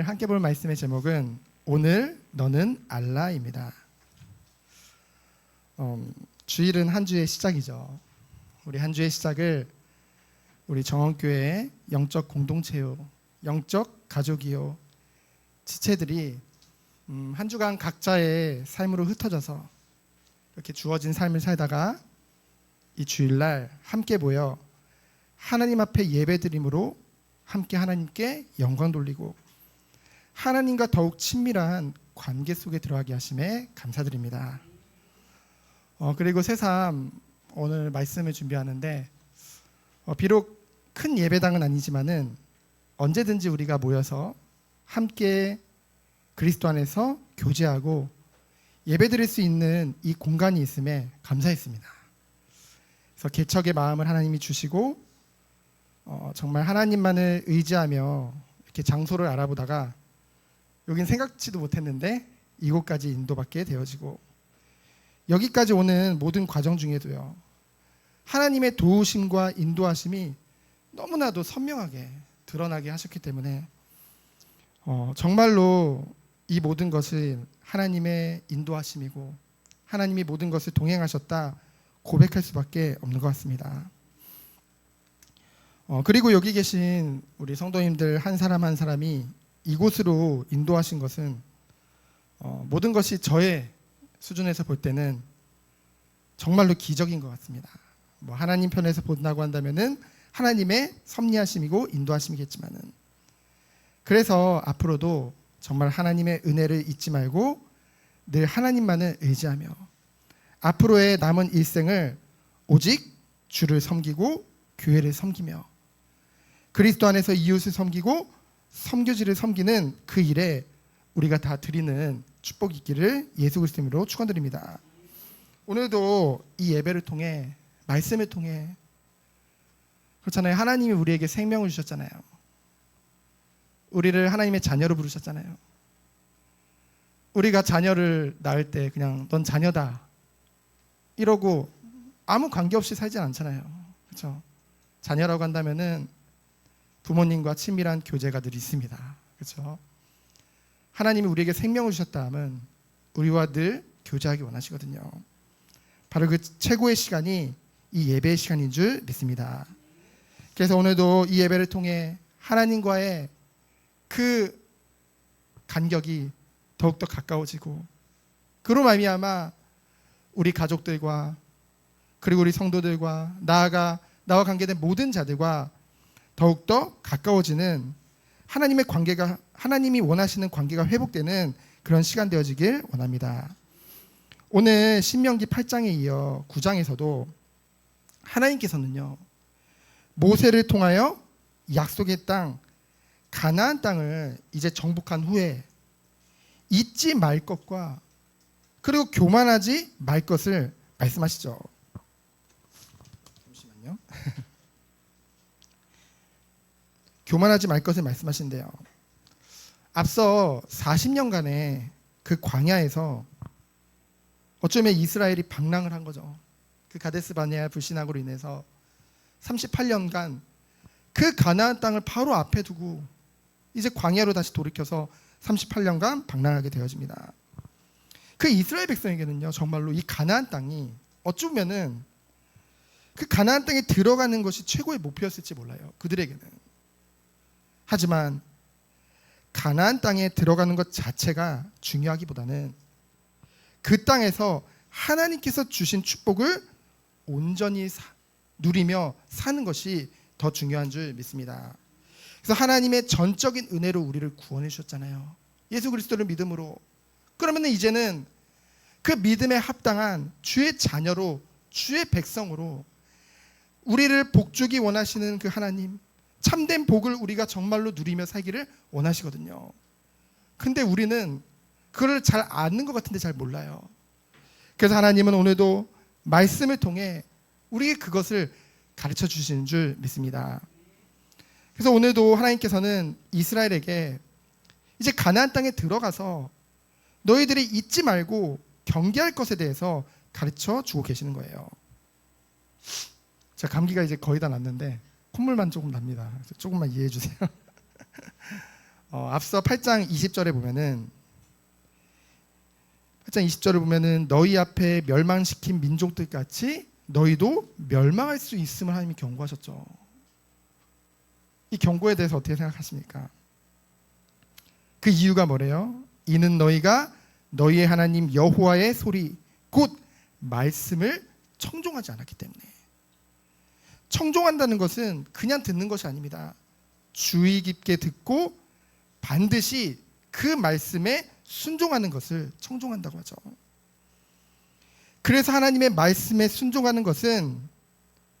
오늘 함께 볼 말씀의 제목은 오늘 너는 알라입니다. 음, 주일은 한 주의 시작이죠. 우리 한 주의 시작을 우리 정원교회의 영적 공동체요, 영적 가족이요, 지체들이 음, 한 주간 각자의 삶으로 흩어져서 이렇게 주어진 삶을 살다가 이 주일날 함께 모여 하나님 앞에 예배드림으로 함께 하나님께 영광 돌리고 하나님과 더욱 친밀한 관계 속에 들어가게 하심에 감사드립니다. 어, 그리고 새삼 오늘 말씀을 준비하는데 어, 비록 큰 예배당은 아니지만은 언제든지 우리가 모여서 함께 그리스도 안에서 교제하고 예배드릴 수 있는 이 공간이 있음에 감사했습니다. 그래서 개척의 마음을 하나님이 주시고 어, 정말 하나님만을 의지하며 이렇게 장소를 알아보다가 여긴 생각지도 못했는데 이곳까지 인도받게 되어지고 여기까지 오는 모든 과정 중에도요 하나님의 도우심과 인도하심이 너무나도 선명하게 드러나게 하셨기 때문에 어, 정말로 이 모든 것은 하나님의 인도하심이고 하나님이 모든 것을 동행하셨다 고백할 수밖에 없는 것 같습니다. 어, 그리고 여기 계신 우리 성도님들 한 사람 한 사람이 이곳으로 인도하신 것은 어, 모든 것이 저의 수준에서 볼 때는 정말로 기적인 것 같습니다. 뭐 하나님 편에서 본다고 한다면은 하나님의 섭리하심이고 인도하심이겠지만은 그래서 앞으로도 정말 하나님의 은혜를 잊지 말고 늘 하나님만을 의지하며 앞으로의 남은 일생을 오직 주를 섬기고 교회를 섬기며 그리스도 안에서 이웃을 섬기고 섬교지를 섬기는 그 일에 우리가 다 드리는 축복이 있기를 예수 그리스도로 축원드립니다. 오늘도 이 예배를 통해 말씀을 통해 그렇잖아요. 하나님이 우리에게 생명을 주셨잖아요. 우리를 하나님의 자녀로 부르셨잖아요. 우리가 자녀를 낳을 때 그냥 넌 자녀다 이러고 아무 관계 없이 살진 않잖아요. 그렇죠? 자녀라고 한다면은 부모님과 친밀한 교제가 늘 있습니다. 그렇죠? 하나님이 우리에게 생명을 주셨다 하면 우리와 늘 교제하기 원하시거든요. 바로 그 최고의 시간이 이 예배의 시간인 줄 믿습니다. 그래서 오늘도 이 예배를 통해 하나님과의 그 간격이 더욱더 가까워지고 그로 말미암아 우리 가족들과 그리고 우리 성도들과 나아가 나와 관계된 모든 자들과 더욱더 가까워지는 하나님의 관계가 하나님이 원하시는 관계가 회복되는 그런 시간 되어지길 원합니다. 오늘 신명기 8장에 이어 9장에서도 하나님께서는요. 모세를 통하여 약속의 땅 가나안 땅을 이제 정복한 후에 잊지 말 것과 그리고 교만하지 말 것을 말씀하시죠. 잠시만요. 교만하지 말 것을 말씀하신대요. 앞서 40년간의 그 광야에서 어쩌면 이스라엘이 방랑을 한 거죠. 그 가데스 바네아 불신앙으로 인해서 38년간 그 가나안 땅을 바로 앞에 두고 이제 광야로 다시 돌이켜서 38년간 방랑하게 되어집니다. 그 이스라엘 백성에게는요 정말로 이 가나안 땅이 어쩌면은 그 가나안 땅에 들어가는 것이 최고의 목표였을지 몰라요. 그들에게는. 하지만 가나안 땅에 들어가는 것 자체가 중요하기보다는 그 땅에서 하나님께서 주신 축복을 온전히 사, 누리며 사는 것이 더 중요한 줄 믿습니다. 그래서 하나님의 전적인 은혜로 우리를 구원해 주셨잖아요. 예수 그리스도를 믿음으로. 그러면 이제는 그 믿음에 합당한 주의 자녀로 주의 백성으로 우리를 복주기 원하시는 그 하나님 참된 복을 우리가 정말로 누리며 살기를 원하시거든요. 근데 우리는 그걸 잘 아는 것 같은데 잘 몰라요. 그래서 하나님은 오늘도 말씀을 통해 우리에게 그것을 가르쳐 주시는 줄 믿습니다. 그래서 오늘도 하나님께서는 이스라엘에게 이제 가나안 땅에 들어가서 너희들이 잊지 말고 경계할 것에 대해서 가르쳐 주고 계시는 거예요. 제 감기가 이제 거의 다 났는데 콧물만 조금 납니다. 조금만 이해해 주세요. 어, 앞서 8장 20절에 보면은 8장 20절을 보면은 너희 앞에 멸망시킨 민족들 같이 너희도 멸망할 수 있음을 하나님이 경고하셨죠. 이 경고에 대해서 어떻게 생각하십니까? 그 이유가 뭐래요? 이는 너희가 너희의 하나님 여호와의 소리 곧 말씀을 청종하지 않았기 때문에 청종한다는 것은 그냥 듣는 것이 아닙니다. 주의 깊게 듣고 반드시 그 말씀에 순종하는 것을 청종한다고 하죠. 그래서 하나님의 말씀에 순종하는 것은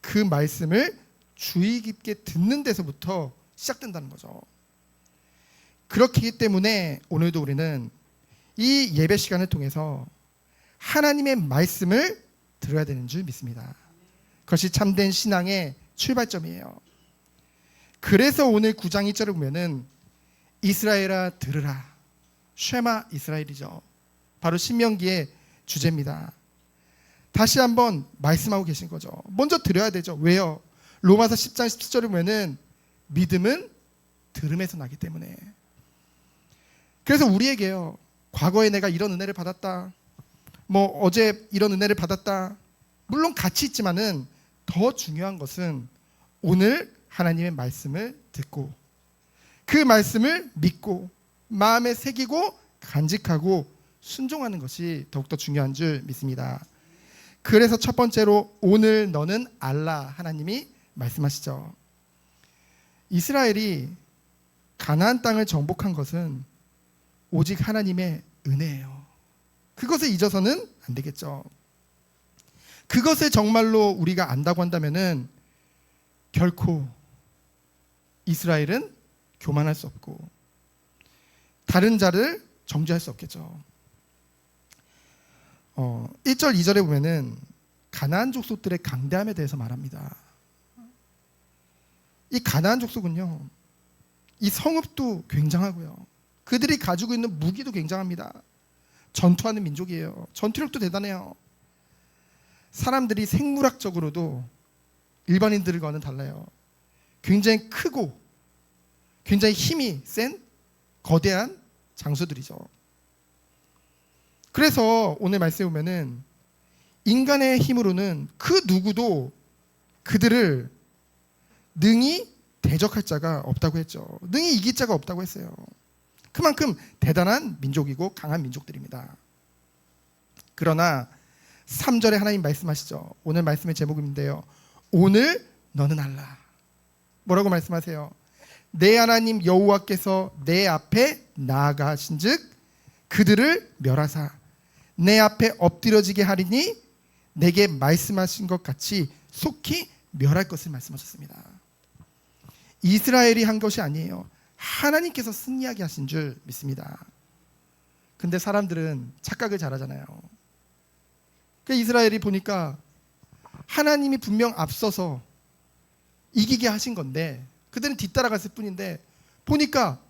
그 말씀을 주의 깊게 듣는 데서부터 시작된다는 거죠. 그렇기 때문에 오늘도 우리는 이 예배 시간을 통해서 하나님의 말씀을 들어야 되는 줄 믿습니다. 그것이 참된 신앙의 출발점이에요. 그래서 오늘 9장 1절을 보면은 이스라엘아 들으라. 쉐마 이스라엘이죠. 바로 신명기의 주제입니다. 다시 한번 말씀하고 계신 거죠. 먼저 들어야 되죠. 왜요? 로마서 10장 17절을 보면은 믿음은 들음에서 나기 때문에. 그래서 우리에게요. 과거에 내가 이런 은혜를 받았다. 뭐 어제 이런 은혜를 받았다. 물론 같이 있지만은 더 중요한 것은 오늘 하나님의 말씀을 듣고 그 말씀을 믿고 마음에 새기고 간직하고 순종하는 것이 더욱더 중요한 줄 믿습니다. 그래서 첫 번째로 오늘 너는 알라 하나님이 말씀하시죠. 이스라엘이 가나안 땅을 정복한 것은 오직 하나님의 은혜예요. 그것을 잊어서는 안 되겠죠. 그것을 정말로 우리가 안다고 한다면은 결코 이스라엘은 교만할 수 없고 다른 자를 정죄할 수 없겠죠. 어, 1절 2절에 보면은 가나안 족속들의 강대함에 대해서 말합니다. 이 가나안 족속은요. 이 성읍도 굉장하고요. 그들이 가지고 있는 무기도 굉장합니다. 전투하는 민족이에요. 전투력도 대단해요. 사람들이 생물학적으로도 일반인들과는 달라요. 굉장히 크고 굉장히 힘이 센 거대한 장수들이죠. 그래서 오늘 말씀에 보면은 인간의 힘으로는 그 누구도 그들을 능히 대적할 자가 없다고 했죠. 능히 이길 자가 없다고 했어요. 그만큼 대단한 민족이고 강한 민족들입니다. 그러나 3절에 하나님 말씀하시죠. 오늘 말씀의 제목인데요. 오늘 너는 알라. 뭐라고 말씀하세요? 내 하나님 여호와께서 내 앞에 나아가신즉 그들을 멸하사 내 앞에 엎드려지게 하리니 내게 말씀하신 것 같이 속히 멸할 것을 말씀하셨습니다. 이스라엘이 한 것이 아니에요. 하나님께서 승리하게 하신 줄 믿습니다. 근데 사람들은 착각을 잘하잖아요. 그 이스라엘이 보니까 하나님이 분명 앞서서 이기게 하신 건데 그들은 뒤따라갔을 뿐인데 보니까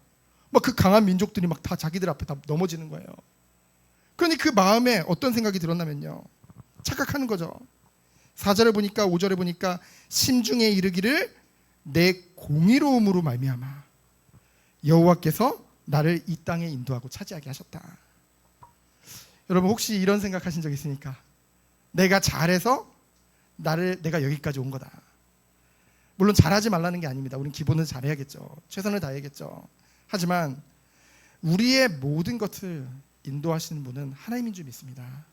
막 그 강한 민족들이 막 다 자기들 앞에 다 넘어지는 거예요. 그러니 그 마음에 어떤 생각이 들었냐면요. 착각하는 거죠. 4절에 보니까 5절에 보니까 심중에 이르기를 내 공의로움으로 말미암아 여호와께서 나를 이 땅에 인도하고 차지하게 하셨다. 여러분 혹시 이런 생각하신 적 있습니까? 내가 잘해서 나를 내가 여기까지 온 거다. 물론 잘하지 말라는 게 아닙니다. 우리는 기본은 잘해야겠죠. 최선을 다해야겠죠. 하지만 우리의 모든 것을 인도하시는 분은 하나님인 줄 믿습니다.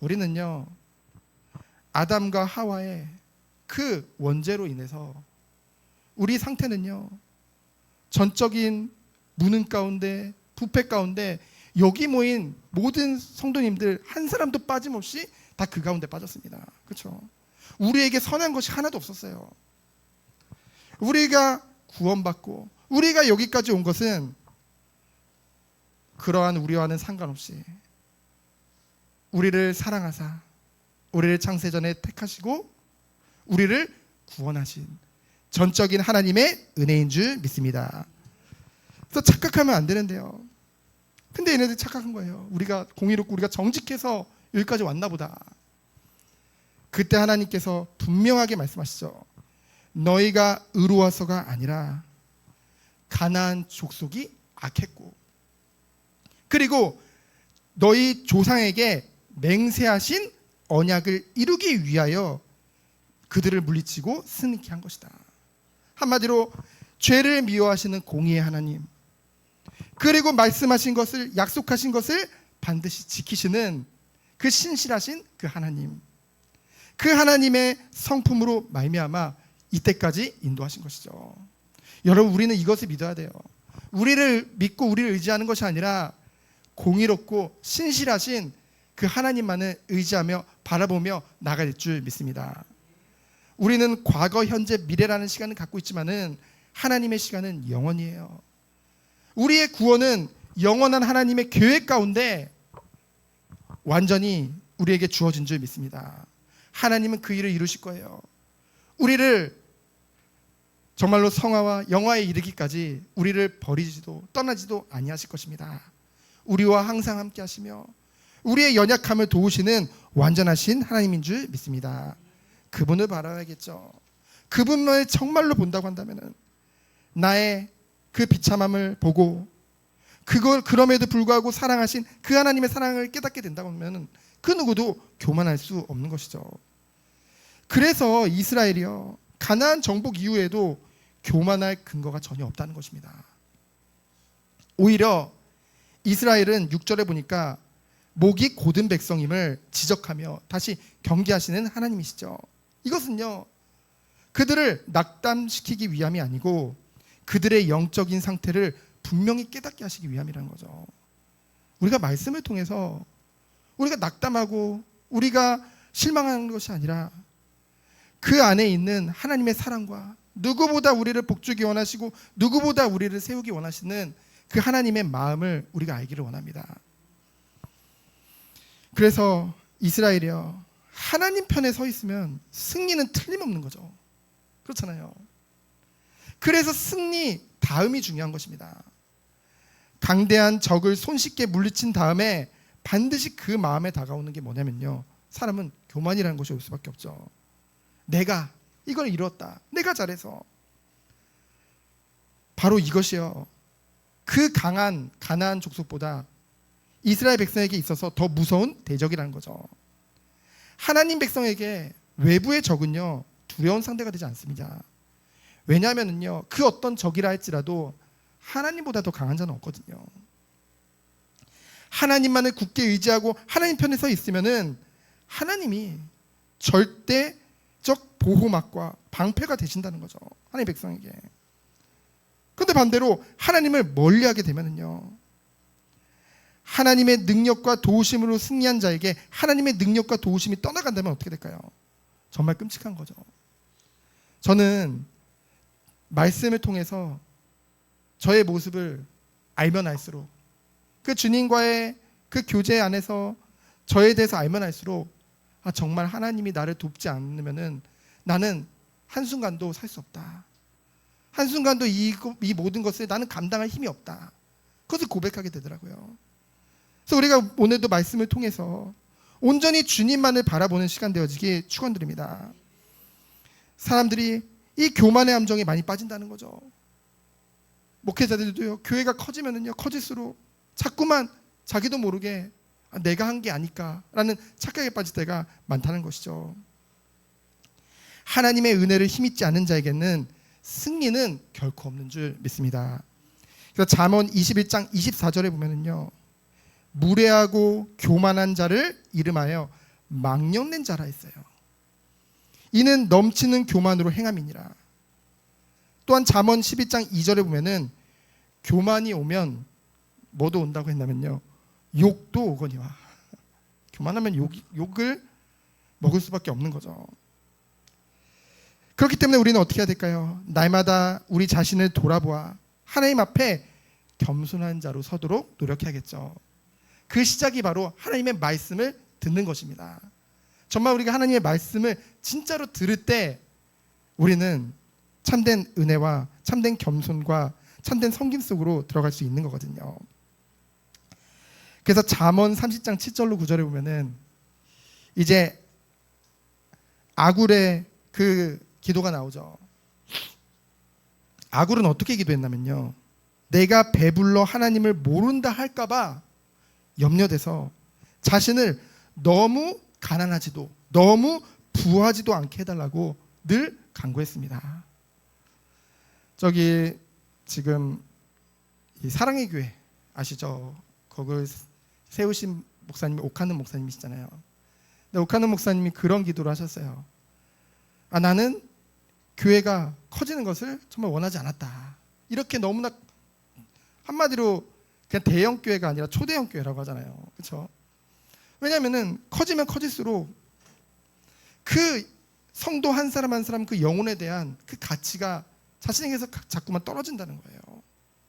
우리는요 아담과 하와의 그 원죄로 인해서 우리 상태는요 전적인 무능 가운데 부패 가운데 여기 모인 모든 성도님들 한 사람도 빠짐없이 다 그 가운데 빠졌습니다. 그렇죠? 우리에게 선한 것이 하나도 없었어요. 우리가 구원받고 우리가 여기까지 온 것은 그러한 우리와는 상관없이 우리를 사랑하사 우리를 창세전에 택하시고 우리를 구원하신 전적인 하나님의 은혜인 줄 믿습니다. 그래서 착각하면 안 되는데요. 근데 얘네들 착각한 거예요. 우리가 공의롭고 우리가 정직해서 여기까지 왔나 보다. 그때 하나님께서 분명하게 말씀하시죠. 너희가 의로워서가 아니라 가나안 족속이 악했고 그리고 너희 조상에게 맹세하신 언약을 이루기 위하여 그들을 물리치고 승리케 한 것이다. 한마디로 죄를 미워하시는 공의의 하나님 그리고 말씀하신 것을 약속하신 것을 반드시 지키시는 그 신실하신 그 하나님 그 하나님의 성품으로 말미암아 이때까지 인도하신 것이죠. 여러분 우리는 이것을 믿어야 돼요. 우리를 믿고 우리를 의지하는 것이 아니라 공의롭고 신실하신 그 하나님만을 의지하며 바라보며 나갈 줄 믿습니다. 우리는 과거, 현재, 미래라는 시간을 갖고 있지만은 하나님의 시간은 영원이에요. 우리의 구원은 영원한 하나님의 계획 가운데 완전히 우리에게 주어진 줄 믿습니다. 하나님은 그 일을 이루실 거예요. 우리를 정말로 성화와 영화에 이르기까지 우리를 버리지도 떠나지도 아니하실 것입니다. 우리와 항상 함께 하시며 우리의 연약함을 도우시는 완전하신 하나님인 줄 믿습니다. 그분을 바라야겠죠. 그분을 정말로 본다고 한다면은 나의 그 비참함을 보고 그걸 그럼에도 불구하고 사랑하신 그 하나님의 사랑을 깨닫게 된다고 하면은 그 누구도 교만할 수 없는 것이죠. 그래서 이스라엘이요 가나안 정복 이후에도 교만할 근거가 전혀 없다는 것입니다. 오히려 이스라엘은 6절에 보니까 목이 고든 백성임을 지적하며 다시 경계하시는 하나님이시죠. 이것은요 그들을 낙담시키기 위함이 아니고 그들의 영적인 상태를 분명히 깨닫게 하시기 위함이라는 거죠. 우리가 말씀을 통해서 우리가 낙담하고 우리가 실망하는 것이 아니라 그 안에 있는 하나님의 사랑과 누구보다 우리를 복주기 원하시고 누구보다 우리를 세우기 원하시는 그 하나님의 마음을 우리가 알기를 원합니다. 그래서 이스라엘이요 하나님 편에 서 있으면 승리는 틀림없는 거죠. 그렇잖아요. 그래서 승리 다음이 중요한 것입니다. 강대한 적을 손쉽게 물리친 다음에 반드시 그 마음에 다가오는 게 뭐냐면요. 사람은 교만이라는 것이 올 수밖에 없죠. 내가 이걸 이뤘다. 내가 잘해서. 바로 이것이요. 그 강한 가나안 족속보다 이스라엘 백성에게 있어서 더 무서운 대적이라는 거죠. 하나님 백성에게 외부의 적은요 두려운 상대가 되지 않습니다. 왜냐하면요 그 어떤 적이라 할지라도 하나님보다 더 강한 자는 없거든요. 하나님만을 굳게 의지하고 하나님 편에 서 있으면은 하나님이 절대적 보호막과 방패가 되신다는 거죠. 하나님 백성에게. 근데 반대로 하나님을 멀리하게 되면은요. 하나님의 능력과 도우심으로 승리한 자에게 하나님의 능력과 도우심이 떠나간다면 어떻게 될까요? 정말 끔찍한 거죠. 저는 말씀을 통해서 저의 모습을 알면 알수록 그 주님과의 그 교제 안에서 저에 대해서 알면 알수록 아, 정말 하나님이 나를 돕지 않으면은 나는 한순간도 살 수 없다. 한순간도 이, 이 모든 것을 나는 감당할 힘이 없다. 그것을 고백하게 되더라고요. 그래서 우리가 오늘도 말씀을 통해서 온전히 주님만을 바라보는 시간 되어지기 축원드립니다. 사람들이 이 교만의 함정에 많이 빠진다는 거죠. 목회자들도요. 교회가 커지면은요. 커질수록 자꾸만 자기도 모르게 아, 내가 한 게 아닐까라는 착각에 빠질 때가 많다는 것이죠. 하나님의 은혜를 힘입지 않은 자에게는 승리는 결코 없는 줄 믿습니다. 그래서 잠언 21장 24절에 보면은요. 무례하고 교만한 자를 이름하여 망령낸 자라 했어요. 이는 넘치는 교만으로 행함이니라. 또한 잠언 12장 2절에 보면은 교만이 오면 뭐도 온다고 했냐면요. 욕도 오거니와. 교만하면 욕, 욕을 먹을 수밖에 없는 거죠. 그렇기 때문에 우리는 어떻게 해야 될까요? 날마다 우리 자신을 돌아보아 하나님 앞에 겸손한 자로 서도록 노력해야겠죠. 그 시작이 바로 하나님의 말씀을 듣는 것입니다. 정말 우리가 하나님의 말씀을 진짜로 들을 때 우리는 참된 은혜와 참된 겸손과 참된 성김 속으로 들어갈 수 있는 거거든요. 그래서 잠언 30장 7절로 9절에 보면은 이제 아굴의 그 기도가 나오죠. 아굴은 어떻게 기도했냐면요. 내가 배불러 하나님을 모른다 할까봐 염려돼서 자신을 너무 가난하지도 너무 부하지도 않게 해달라고 늘 간구했습니다. 저기 지금 이 사랑의 교회 아시죠? 거기 세우신 목사님이 오카는 목사님이시잖아요. 근데 오카는 목사님이 그런 기도를 하셨어요. 아 나는 교회가 커지는 것을 정말 원하지 않았다. 이렇게 너무나 한마디로 그냥 대형 교회가 아니라 초대형 교회라고 하잖아요. 그렇죠? 왜냐하면은 커지면 커질수록 그 성도 한 사람 한 사람 그 영혼에 대한 그 가치가 자신에게서 가- 자꾸만 떨어진다는 거예요.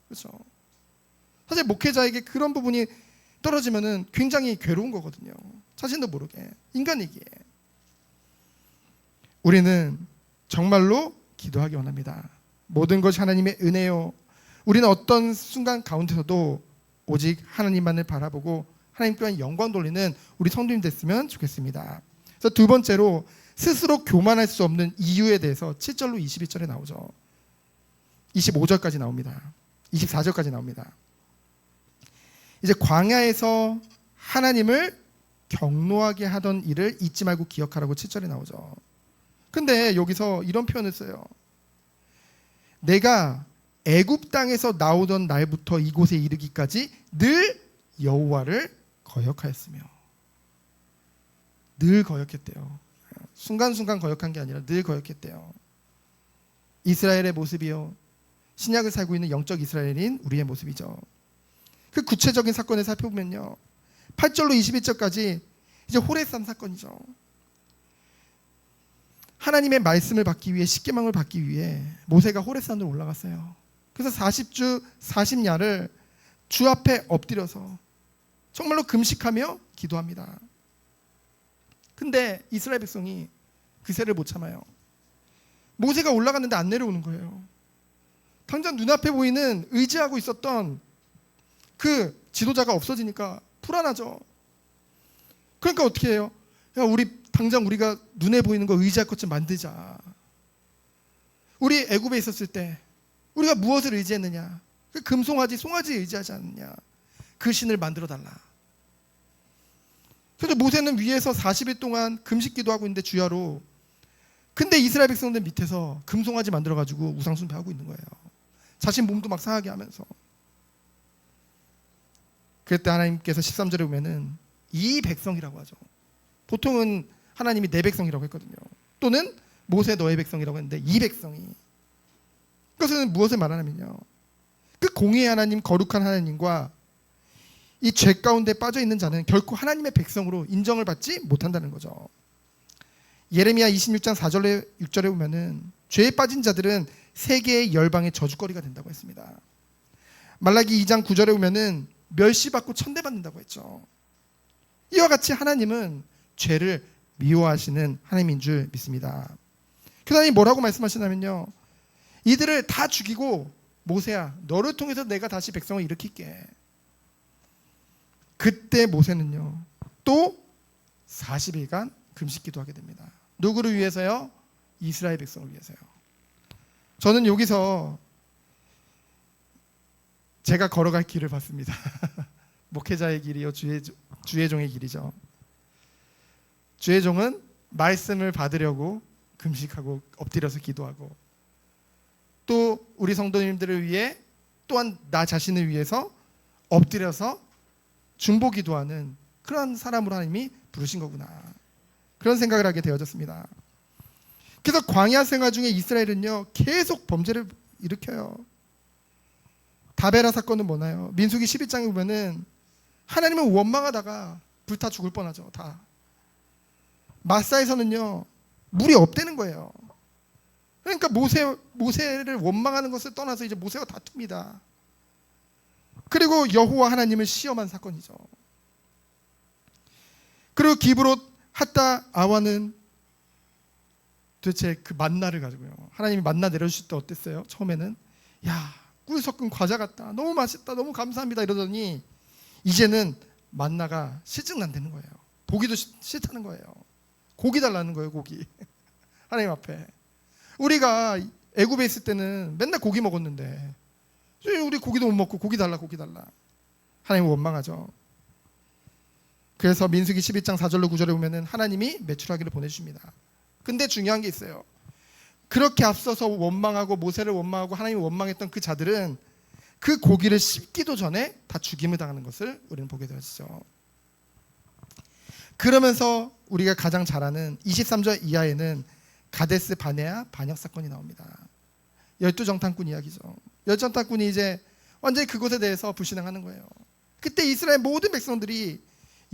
그렇죠? 사실 목회자에게 그런 부분이 떨어지면은 굉장히 괴로운 거거든요. 자신도 모르게 인간이기에 우리는 정말로 기도하기 원합니다. 모든 것이 하나님의 은혜요. 우리는 어떤 순간 가운데서도 오직 하나님만을 바라보고 하나님 또한 영광 돌리는 우리 성도님 됐으면 좋겠습니다. 그래서 두 번째로 스스로 교만할 수 없는 이유에 대해서 7절로 22절에 나오죠. 25절까지 나옵니다. 24절까지 나옵니다. 이제 광야에서 하나님을 경노하게 하던 일을 잊지 말고 기억하라고 7절에 나오죠. 근데 여기서 이런 표현을 써요. 내가 애굽 땅에서 나오던 날부터 이곳에 이르기까지 늘 여호와를 거역하였으며 늘 거역했대요. 순간순간 거역한 게 아니라 늘 거역했대요. 이스라엘의 모습이요. 신약을 살고 있는 영적 이스라엘인 우리의 모습이죠. 그 구체적인 사건을 살펴보면요. 8절로 21절까지 이제 호레산 사건이죠. 하나님의 말씀을 받기 위해 십계명을 받기 위해 모세가 호레산으로 올라갔어요. 그래서 40주 40야를 주 앞에 엎드려서 정말로 금식하며 기도합니다. 근데 이스라엘 백성이 그새를 못 참아요. 모세가 올라갔는데 안 내려오는 거예요. 당장 눈앞에 보이는 의지하고 있었던 그 지도자가 없어지니까 불안하죠. 그러니까 어떻게 해요? 야, 우리 당장 우리가 눈에 보이는 거 의지할 것 좀 만들자. 우리 애굽에 있었을 때 우리가 무엇을 의지했느냐? 그 금송아지, 송아지 의지하지 않느냐? 그 신을 만들어 달라. 그래서 모세는 위에서 40일 동안 금식 기도 하고 있는데 주야로. 근데 이스라엘 백성들 밑에서 금송아지 만들어 가지고 우상 숭배하고 있는 거예요. 자신 몸도 막 상하게 하면서. 그때 하나님께서 13절에 보면은 이 백성이라고 하죠. 보통은 하나님이 내 백성이라고 했거든요. 또는 모세 너의 백성이라고 했는데 이 백성이 그것은 무엇을 말하냐면요. 그 공의의 하나님 거룩한 하나님과 이 죄 가운데 빠져 있는 자는 결코 하나님의 백성으로 인정을 받지 못한다는 거죠. 예레미야 26장 4절에 6절에 보면은 죄에 빠진 자들은 세계의 열방의 저주거리가 된다고 했습니다. 말라기 2장 9절에 보면은 멸시받고 천대받는다고 했죠. 이와 같이 하나님은 죄를 미워하시는 하나님인 줄 믿습니다. 그다음에 뭐라고 말씀하시냐면요. 이들을 다 죽이고 모세야 너를 통해서 내가 다시 백성을 일으킬게. 그때 모세는요. 또 40일간 금식 기도 하게 됩니다. 누구를 위해서요? 이스라엘 백성을 위해서요. 저는 여기서 제가 걸어갈 길을 봤습니다. 목회자의 길이요, 주의 주의 종의 길이죠. 주의 종은 말씀을 받으려고 금식하고 엎드려서 기도하고 또 우리 성도님들을 위해 또한 나 자신을 위해서 엎드려서 중보 기도하는 그런 사람으로 하나님이 부르신 거구나. 그런 생각을 하게 되어졌습니다. 그래서 광야 생활 중에 이스라엘은요 계속 범죄를 일으켜요. 다베라 사건은 뭐나요? 민수기 11장에 보면은 하나님을 원망하다가 불타 죽을 뻔하죠. 다. 마사에서는요 물이 없대는 거예요. 그러니까 모세 모세를 원망하는 것을 떠나서 이제 모세와 다툽니다. 그리고 여호와 하나님을 시험한 사건이죠. 그리고 기브롯 핫다 아와는 도대체 그 만나를 가지고요. 하나님이 만나 내려주실 때 어땠어요? 처음에는 야, 꿀 섞은 과자 같다. 너무 맛있다. 너무 감사합니다. 이러더니 이제는 만나가 실증 난다는 거예요. 보기도 싫- 싫다는 거예요. 고기 달라는 거예요, 고기. 하나님 앞에. 우리가 애굽에 있을 때는 맨날 고기 먹었는데 우리 고기도 못 먹고 고기 달라 고기 달라 하나님 원망하죠. 그래서 민수기 11장 4절로 9절에 보면은 하나님이 매출하기를 보내주십니다. 근데 중요한 게 있어요. 그렇게 앞서서 원망하고 모세를 원망하고 하나님을 원망했던 그 자들은 그 고기를 씹기도 전에 다 죽임을 당하는 것을 우리는 보게 되었죠. 그러면서 우리가 가장 잘 아는 23절 이하에는 가데스 바네아 반역 사건이 나옵니다. 열두 정탐꾼 이야기죠. 열두 정탐꾼이 이제 완전히 그곳에 대해서 불신앙하는 거예요. 그때 이스라엘 모든 백성들이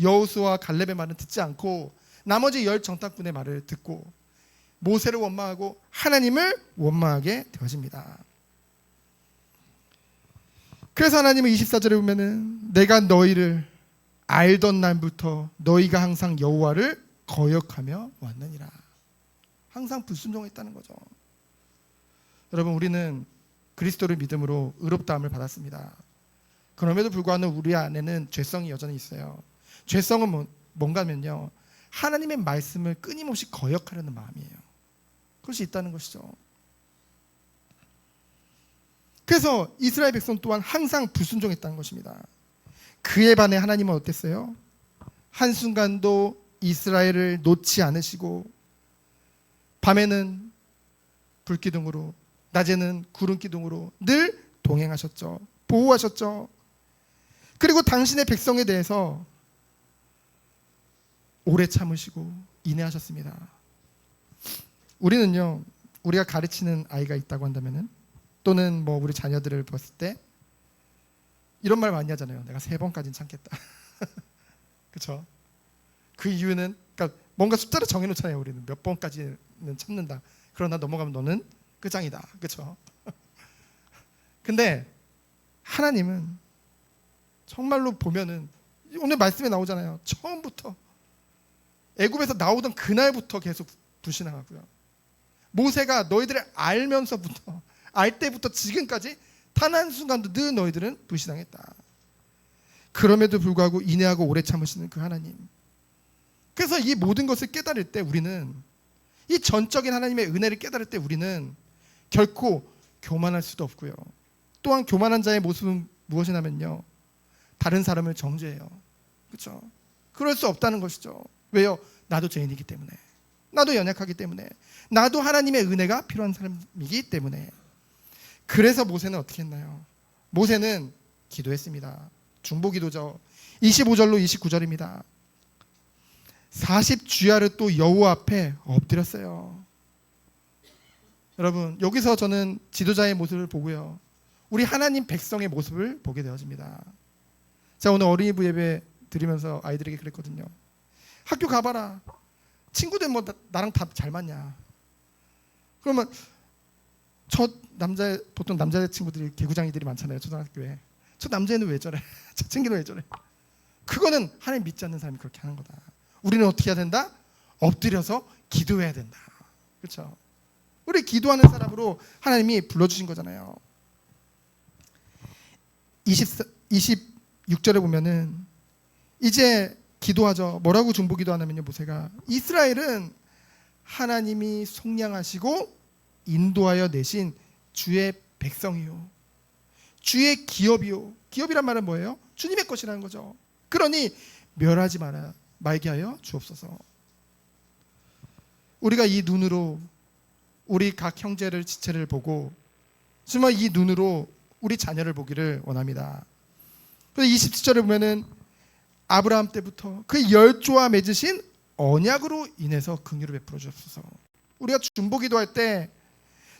여호수와 갈렙의 말은 듣지 않고 나머지 열 정탐꾼의 말을 듣고 모세를 원망하고 하나님을 원망하게 되어집니다. 그래서 하나님은 24절에 보면은 내가 너희를 알던 날부터 너희가 항상 여호와를 거역하며 왔느니라. 항상 불순종했다는 거죠. 여러분 우리는 그리스도를 믿음으로 의롭다함을 받았습니다. 그럼에도 불구하고 우리 안에는 죄성이 여전히 있어요. 죄성은 뭐- 뭔가면요. 하나님의 말씀을 끊임없이 거역하려는 마음이에요. 그것이 있다는 것이죠. 그래서 이스라엘 백성 또한 항상 불순종했다는 것입니다. 그에 반해 하나님은 어땠어요? 한순간도 이스라엘을 놓지 않으시고 밤에는 불기둥으로 낮에는 구름 기둥으로 늘 동행하셨죠. 보호하셨죠. 그리고 당신의 백성에 대해서 오래 참으시고 인내하셨습니다. 우리는요, 우리가 가르치는 아이가 있다고 한다면은 또는 뭐 우리 자녀들을 봤을 때 이런 말 많이 하잖아요. 내가 세 번까지는 참겠다. 그렇죠? 그 이유는 그러니까 뭔가 숫자를 정해 놓잖아요. 우리는 몇 번까지는 참는다. 그러나 넘어가면 너는 끝장이다. 그렇죠? 근데 하나님은 정말로 보면은 오늘 말씀에 나오잖아요. 처음부터 애굽에서 나오던 그날부터 계속 불신앙하고요. 모세가 너희들을 알면서부터 알 때부터 지금까지 단 한 순간도 늘 너희들은 불신앙했다. 그럼에도 불구하고 인내하고 오래 참으시는 그 하나님. 그래서 이 모든 것을 깨달을 때 우리는 이 전적인 하나님의 은혜를 깨달을 때 우리는 결코 교만할 수도 없고요. 또한 교만한 자의 모습은 무엇이냐면요. 다른 사람을 정죄해요. 그렇죠? 그럴 수 없다는 것이죠. 왜요? 나도 죄인이기 때문에. 나도 연약하기 때문에. 나도 하나님의 은혜가 필요한 사람이기 때문에. 그래서 모세는 어떻게 했나요? 모세는 기도했습니다. 중보 기도죠. 25절로 29절입니다. 40 주야를 또 여호와 앞에 엎드렸어요. 여러분, 여기서 저는 지도자의 모습을 보고요. 우리 하나님 백성의 모습을 보게 되어집니다. 자, 오늘 어린이부 예배 드리면서 아이들에게 그랬거든요. 학교 가봐라. 친구들 뭐 나, 나랑 다 잘 맞냐? 그러면 저 남자 보통 남자 친구들이 개구장이들이 많잖아요 초등학교에. 저 남자애는 왜 저래? 저 친구는 왜 저래? 그거는 하나님 믿지 않는 사람이 그렇게 하는 거다. 우리는 어떻게 해야 된다? 엎드려서 기도해야 된다. 그렇죠? 우리 기도하는 사람으로 하나님이 불러주신 거잖아요. 20, 26절에 보면은 이제 기도하죠. 뭐라고 중보 기도하냐면요. 모세가 이스라엘은 하나님이 속량하시고 인도하여 내신 주의 백성이요. 주의 기업이요. 기업이란 말은 뭐예요? 주님의 것이라는 거죠. 그러니 멸하지 마라 말게 하여 주옵소서. 우리가 이 눈으로 우리 각 형제를 지체를 보고 정말 이 눈으로 우리 자녀를 보기를 원합니다. 그래서 27절에 보면은 아브라함 때부터 그 열조와 맺으신 언약으로 인해서 긍휼을 베풀어 주옵소서. 우리가 중보기도 할 때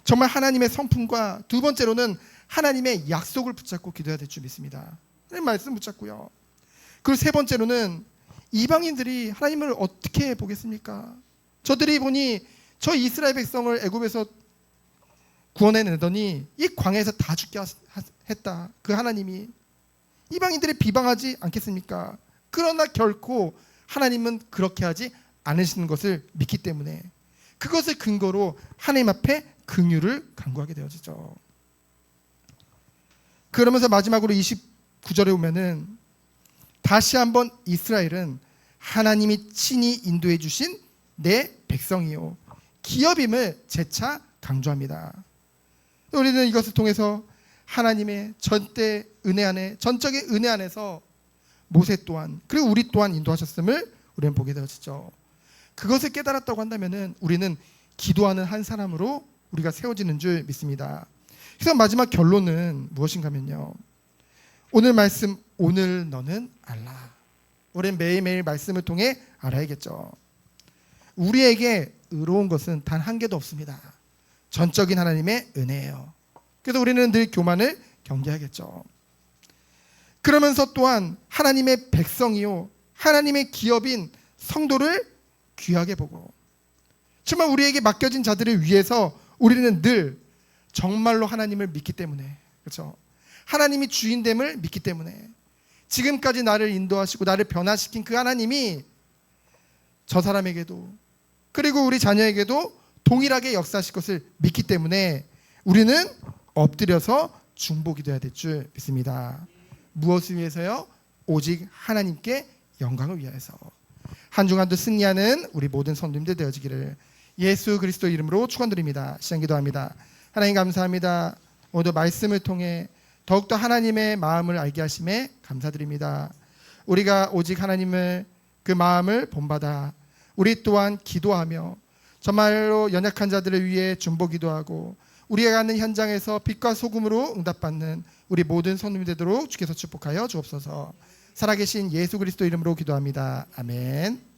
정말 하나님의 성품과 두 번째로는 하나님의 약속을 붙잡고 기도해야 될 줄 믿습니다. 하나님 말씀 붙잡고요. 그리고 세 번째로는 이방인들이 하나님을 어떻게 보겠습니까? 저들이 보니 저 이스라엘 백성을 애굽에서 구원해내더니 이 광야에서 다 죽게 하- 했다. 그 하나님이 이방인들이 비방하지 않겠습니까? 그러나 결코 하나님은 그렇게 하지 않으시는 것을 믿기 때문에 그것을 근거로 하나님 앞에 긍휼을 간구하게 되어지죠. 그러면서 마지막으로 29절에 보면은 다시 한번 이스라엘은 하나님이 친히 인도해 주신 내 백성이요 기업임을 재차 강조합니다. 우리는 이것을 통해서 하나님의 전대 은혜 안에 전적의 은혜 안에서 모세 또한 그리고 우리 또한 인도하셨음을 우리는 보게 되어지죠. 그것을 깨달았다고 한다면은 우리는 기도하는 한 사람으로 우리가 세워지는 줄 믿습니다. 그래서 마지막 결론은 무엇인가면요. 오늘 말씀 오늘 너는 알라. 우리는 매일매일 말씀을 통해 알아야겠죠. 우리에게 의로운 것은 단 한 개도 없습니다. 전적인 하나님의 은혜예요. 그래서 우리는 늘 교만을 경계하겠죠. 그러면서 또한 하나님의 백성이요 하나님의 기업인 성도를 귀하게 보고 정말 우리에게 맡겨진 자들을 위해서 우리는 늘 정말로 하나님을 믿기 때문에 그렇죠. 하나님이 주인됨을 믿기 때문에 지금까지 나를 인도하시고 나를 변화시킨 그 하나님이 저 사람에게도 그리고 우리 자녀에게도 동일하게 역사하실 것을 믿기 때문에 우리는 엎드려서 중보기 돼야 될 줄 믿습니다. 무엇을 위해서요? 오직 하나님께 영광을 위하여서 한 주간도 승리하는 우리 모든 성도님들 되어지기를 예수 그리스도 이름으로 축원드립니다. 시간 기도합니다. 하나님 감사합니다. 오늘 말씀을 통해 더욱더 하나님의 마음을 알게 하심에 감사드립니다. 우리가 오직 하나님을 그 마음을 본받아 우리 또한 기도하며 정말로 연약한 자들을 위해 중보 기도하고 우리가 가는 현장에서 빛과 소금으로 응답받는 우리 모든 성도님 되도록 주께서 축복하여 주옵소서. 살아계신 예수 그리스도 이름으로 기도합니다. 아멘.